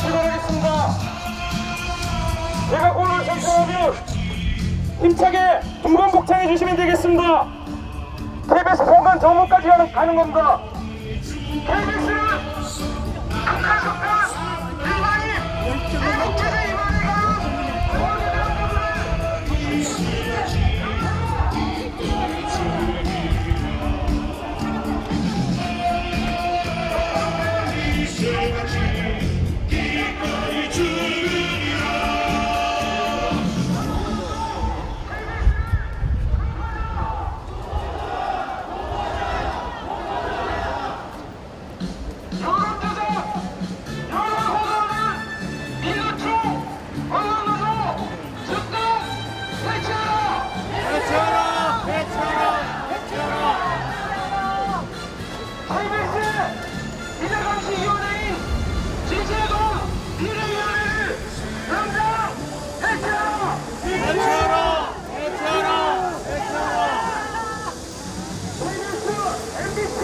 출발하겠습니다. 내가 골을 선수하면 힘차게 두번 복창해 주시면 되겠습니다. KBS 공간 정문까지 가는 겁니다. KBS는 국가 속다 비례감시위원회인 지체과 비례위원회를 당장 해체하라! 해체하라! 해체하라! 해체하라! KBS, MBC,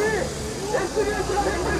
SBS가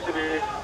71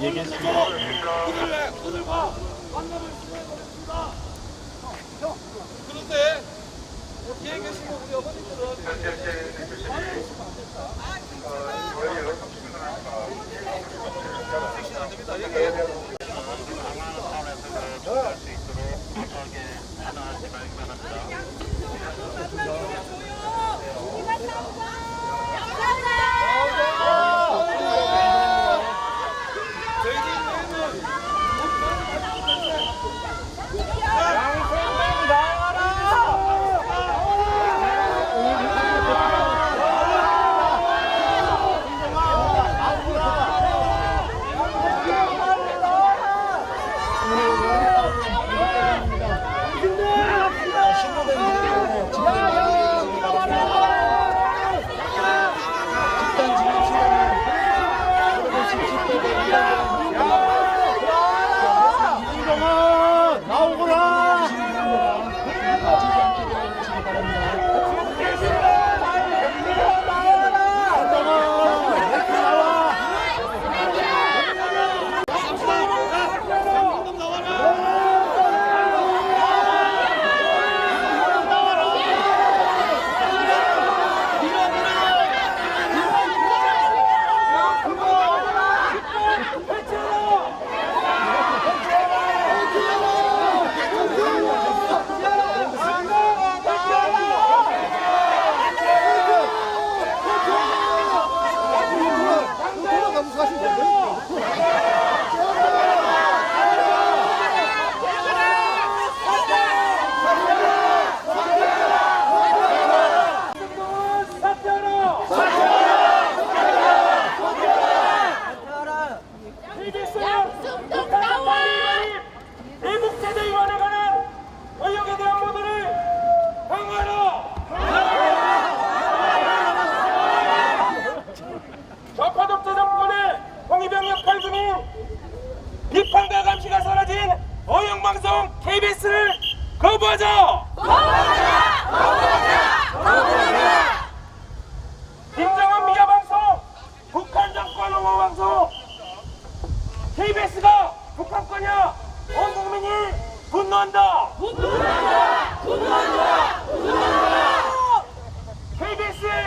민주노총 언론노조 오늘 오늘과 만남을 진행하겠습니다. 그런데 뒤에 계신 우리 어머니들은 사퇴하라!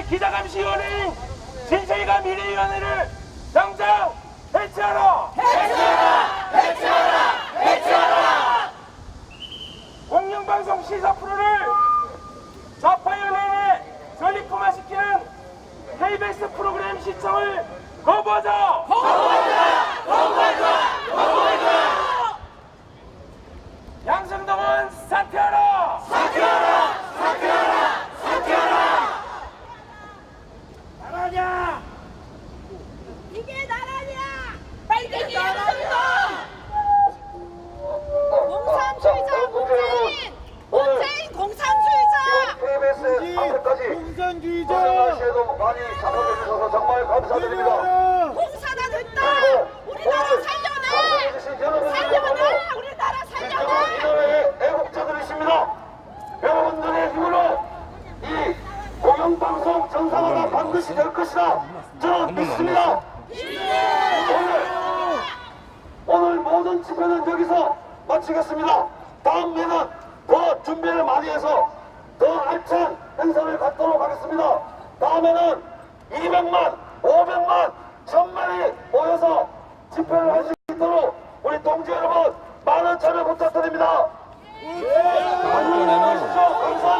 KBS의 기자감시위원회인 진실과 미래위원회를 당장 해체하라! 해체하라! 해체하라! 해체하라! 공영방송 시사 프로를 좌파 연예인에 전리품화시키는 KBS 프로그램 시청을! 거부하자! 거부하자! 거부하자! 준비를 많이 해서 더 알찬 행사를 갖도록 하겠습니다. 다음에는 200만, 500만, 1000만이 모여서 집회를 할 수 있도록 우리 동지 여러분 많은 참여 부탁드립니다. 예! 예! 감사합니다.